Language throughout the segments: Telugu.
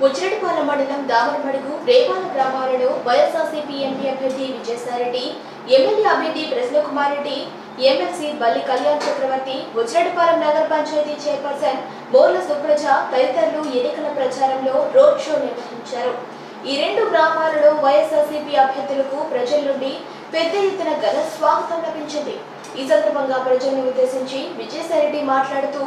ముచ్చిరెడ్డిపాలెం మండలం దామరపడుగు రేవాల గ్రామాలలో వైఎస్ఆర్సీపీ ఎంపీ అభ్యర్థి విజయసాయిరెడ్డి ఎమ్మెల్యే అభ్యర్థి ప్రసన్నకుమార్ రెడ్డి ఎమ్మెల్సీ బల్లి కళ్యాణ్ చక్రవర్తి ముచ్చిరెడ్డిపాలెం నగర పంచాయతీ చైర్పర్సన్ బోర్ల సుప్రజ తదితరులు ఎన్నికల ప్రచారంలో రోడ్ షో నిర్వహించారు. ఈ రెండు గ్రామాలలో వైఎస్ఆర్సీపీ అభ్యర్థులకు ప్రజల నుండి పెద్ద ఎత్తున ఘన స్వాగతం లభించింది. ఈ సందర్భంగా ప్రజల్ని ఉద్దేశించి విజయసాయిరెడ్డి మాట్లాడుతూ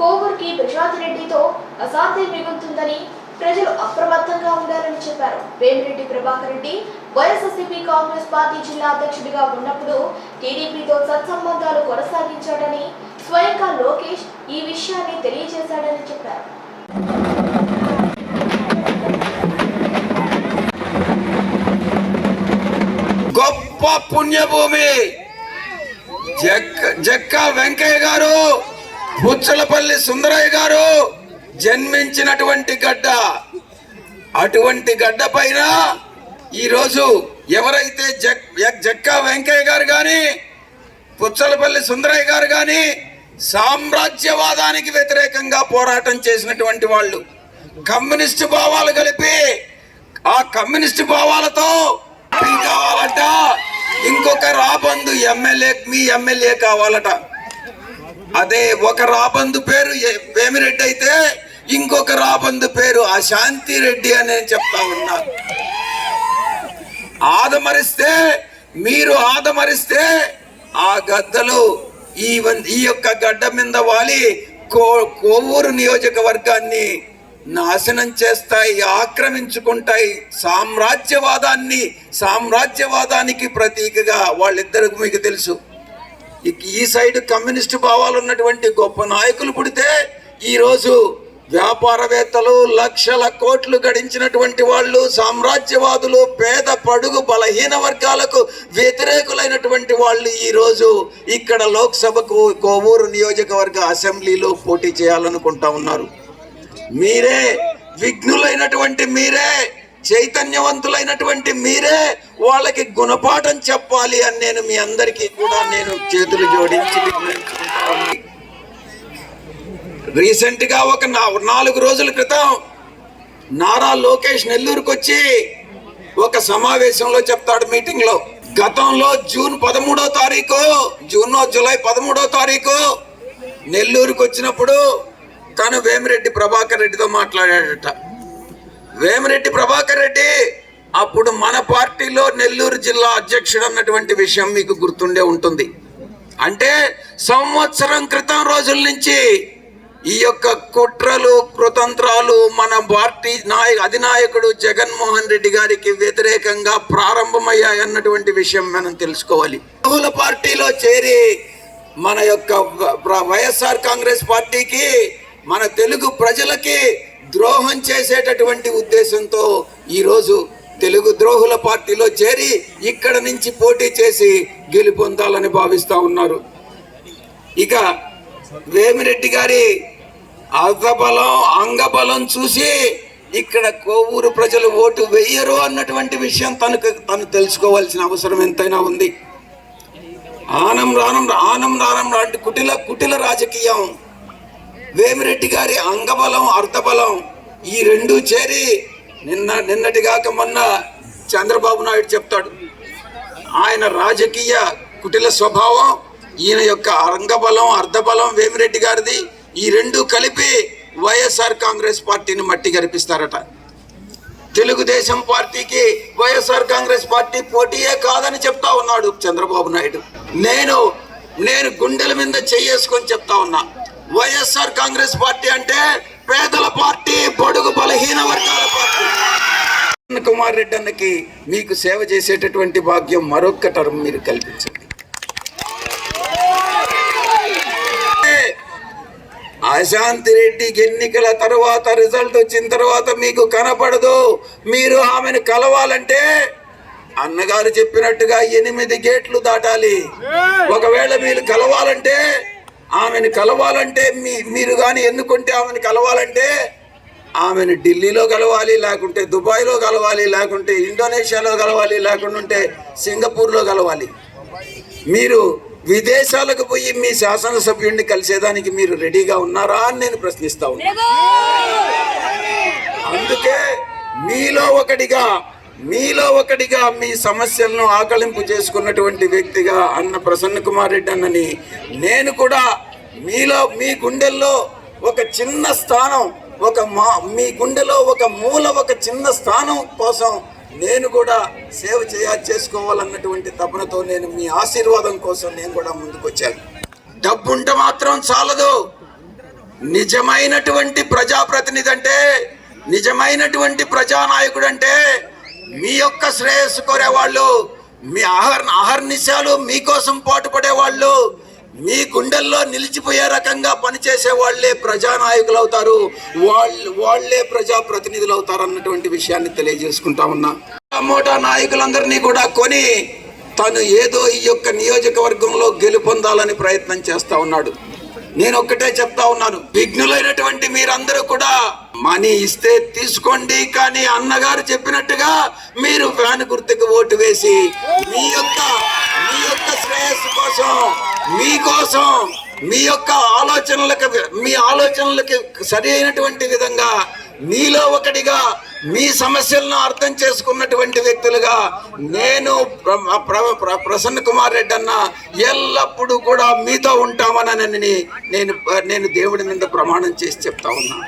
కోవూరుకి ప్రశాంత్ రెడ్డితో అసాధ్యం మిగులుతుందని ప్రజలు అప్రమత్తంగా ఉండాలని చెప్పారు. వేమిరెడ్డి ప్రభాకర్ రెడ్డి వైఎస్ఎస్సీపీ కాంగ్రెస్ పార్టీ జిల్లా అధ్యక్షుడిగా ఉన్నప్పుడు టీడీపీతో సత్సంబంధాలు కొనసాగించాడని స్వయంగా లోకేష్ ఈ విషయాన్ని తెలియజేశాడని చెప్పారు. గొప్ప పుణ్యభూమి. జక్క జక్క వెంకయ్య గారు బుచ్చలపల్లి సుందరయ్య గారు జన్మించినటువంటి గడ్డ. అటువంటి గడ్డ పైన ఈరోజు ఎవరైతే జక్ జక్కా వెంకయ్య గారు కానీ పుచ్చలపల్లి సుందరయ్య గారు కానీ సామ్రాజ్యవాదానికి వ్యతిరేకంగా పోరాటం చేసినటువంటి వాళ్ళు కమ్యూనిస్టు భావాలు కలిపి ఆ కమ్యూనిస్టు భావాలతో కావాలట ఇంకొక రాబందు ఎమ్మెల్యే మీ ఎమ్మెల్యే కావాలట. అదే ఒక రాబందు పేరు వేమిరెడ్డి అయితే ఇంకొక రాబందు పేరు అశాంతి రెడ్డి అని నేను చెప్తా ఉన్నా. ఆదమరిస్తే మీరు ఆదమరిస్తే ఆ గద్దలు ఈ వన్- ఈ యొక్క గడ్డ మీద వాలి కో కోవూరు నియోజకవర్గాన్ని నాశనం చేస్తాయి ఆక్రమించుకుంటాయి. సామ్రాజ్యవాదాన్ని సామ్రాజ్యవాదానికి ప్రతీకగా వాళ్ళిద్దరికి మీకు తెలుసు. ఈ సైడ్ కమ్యూనిస్టు భావాలు ఉన్నటువంటి గొప్ప నాయకులు పుడితే ఈరోజు వ్యాపారవేత్తలు లక్షల కోట్లు గడించినటువంటి వాళ్ళు సామ్రాజ్యవాదులు పేద పడుగు బలహీన వర్గాలకు వ్యతిరేకులైనటువంటి వాళ్ళు ఈరోజు ఇక్కడ లోక్సభకు కోవూరు నియోజకవర్గ అసెంబ్లీలో పోటీ చేయాలనుకుంటా ఉన్నారు. మీరే విఘ్నులైనటువంటి మీరే చైతన్యవంతులైనటువంటి మీరే వాళ్ళకి గుణపాఠం చెప్పాలి అని నేను మీ అందరికీ కూడా నేను చేతులు జోడించి రీసెంట్గా ఒక నాలుగు రోజుల క్రితం నారా లోకేష్ నెల్లూరుకు వచ్చి ఒక సమావేశంలో చెప్తాడు మీటింగ్లో. గతంలో జూన్ పదమూడో తారీఖు జూన్ జూలై పదమూడో తారీఖు నెల్లూరుకు వచ్చినప్పుడు తను వేమిరెడ్డి ప్రభాకర్ రెడ్డితో మాట్లాడాడట. వేమిరెడ్డి ప్రభాకర్ రెడ్డి అప్పుడు మన పార్టీలో నెల్లూరు జిల్లా అధ్యక్షుడు అన్నటువంటి విషయం మీకు గుర్తుండే ఉంటుంది. అంటే సంవత్సరం క్రితం రోజుల నుంచి ఈ యొక్క కుట్రలు కృతంత్రాలు మన పార్టీ నాయ అధినాయకుడు జగన్మోహన్ రెడ్డి గారికి వ్యతిరేకంగా ప్రారంభమయ్యాయి అన్నటువంటి విషయం మనం తెలుసుకోవాలి. బహుళ పార్టీలో చేరి మన యొక్క వైఎస్ఆర్ కాంగ్రెస్ పార్టీకి మన తెలుగు ప్రజలకి ద్రోహం చేసేటటువంటి ఉద్దేశంతో ఈరోజు తెలుగు ద్రోహుల పార్టీలో చేరి ఇక్కడ నుంచి పోటీ చేసి గెలుపొందాలని భావిస్తా ఉన్నారు. ఇక వేమిరెడ్డి గారి అగబలం అంగబలం చూసి ఇక్కడ కోవూరు ప్రజలు ఓటు వెయ్యరు అన్నటువంటి విషయం తనకు తను తెలుసుకోవాల్సిన అవసరం ఎంతైనా ఉంది. ఆనం రానం ఆనం రానం లాంటి కుటిల కుటిల రాజకీయం. వేమిరెడ్డి గారి అంగబలం అర్థబలం ఈ రెండు చేరి నిన్న నిన్నటిగాక మొన్న చంద్రబాబు నాయుడు చెప్తాడు. ఆయన రాజకీయ కుటిల స్వభావం ఈయన యొక్క అంగబలం అర్ధబలం వేమిరెడ్డి గారిది. ఈ రెండు కలిపి వైఎస్ఆర్ కాంగ్రెస్ పార్టీని మట్టి గరిపిస్తారట. తెలుగుదేశం పార్టీకి వైఎస్ఆర్ కాంగ్రెస్ పార్టీ పోటీయే కాదని చెప్తా ఉన్నాడు చంద్రబాబు నాయుడు. నేను నేను గుండెల మీద చెయ్యేసుకొని చెప్తా ఉన్నా. వైఎస్ఆర్ కాంగ్రెస్ పార్టీ అంటే పేదల పార్టీ బడుగు బలహీన వర్గాల పార్టీ. కుమార్ రెడ్డి అన్నకి మీకు సేవ చేసేటటువంటి భాగ్యం మరొక్క టర్మ్ మీరు కల్పించండి. అశాంతి రెడ్డికి ఎన్నికల తర్వాత రిజల్ట్ వచ్చిన తర్వాత మీకు కనపడదు. మీరు ఆమెను కలవాలంటే అన్నగారు చెప్పినట్టుగా ఎనిమిది గేట్లు దాటాలి. ఒకవేళ మీరు కలవాలంటే ఆమెను కలవాలంటే మీ మీరు కానీ ఎన్నుకుంటే ఆమెను కలవాలంటే ఆమెను ఢిల్లీలో కలవాలి లేకుంటే దుబాయ్లో కలవాలి లేకుంటే ఇండోనేషియాలో కలవాలి లేకుంటే సింగపూర్లో కలవాలి. మీరు విదేశాలకు పోయి మీ శాసనసభ్యుడిని కలిసేదానికి మీరు రెడీగా ఉన్నారా అని నేను ప్రశ్నిస్తా ఉన్నా. అందుకే మీలో ఒకటిగా మీలో ఒకటిగా మీ సమస్యలను ఆకలింపు చేసుకున్నటువంటి వ్యక్తిగా అన్న ప్రసన్న కుమార్ రెడ్డి అన్నని నేను కూడా మీలో మీ గుండెల్లో ఒక చిన్న స్థానం ఒక మా మీ గుండెలో ఒక మూల ఒక చిన్న స్థానం కోసం నేను కూడా సేవ చేయ చేసుకోవాలన్నటువంటి తపనతో నేను మీ ఆశీర్వాదం కోసం నేను కూడా ముందుకొచ్చాను. డబ్బుంటే మాత్రం చాలదు. నిజమైనటువంటి ప్రజాప్రతినిధి అంటే నిజమైనటువంటి ప్రజానాయకుడు అంటే మీ యొక్క శ్రేయస్సు కోరేవాళ్ళు మీ ఆహర్ అహర్నిశాలు మీకోసం పాటుపడే వాళ్ళు మీ గుండెల్లో నిలిచిపోయే రకంగా పనిచేసే వాళ్ళే ప్రజానాయకులు అవుతారు వాళ్ళు వాళ్ళే ప్రజాప్రతినిధులు అవుతారు అన్నటువంటి విషయాన్ని తెలియజేసుకుంటా ఉన్నా. మోటా నాయకులందరినీ కూడా కొని తను ఏదో ఈ యొక్క నియోజకవర్గంలో గెలుపొందాలని ప్రయత్నం చేస్తా ఉన్నాడు. నేను ఒక్కటే చెప్తా ఉన్నాను. విఘ్నులైనటువంటి మీరందరూ కూడా మనీ ఇస్తే తీసుకోండి కానీ అన్నగారు చెప్పినట్టుగా మీరు ఫ్యాన్ గుర్తుకు ఓటు వేసి మీ యొక్క మీ యొక్క శ్రేయస్సు కోసం మీకోసం మీ యొక్క ఆలోచనలకు మీ ఆలోచనలకి సరి అయినటువంటి విధంగా మీలో ఒకటిగా మీ సమస్యలను అర్థం చేసుకున్నటువంటి వ్యక్తులుగా నేను ప్రసన్న కుమార్ రెడ్డి అన్న ఎల్లప్పుడూ కూడా మీతో ఉంటామనని నేను నేను దేవుడి మీద ప్రమాణం చేసి చెప్తా ఉన్నాను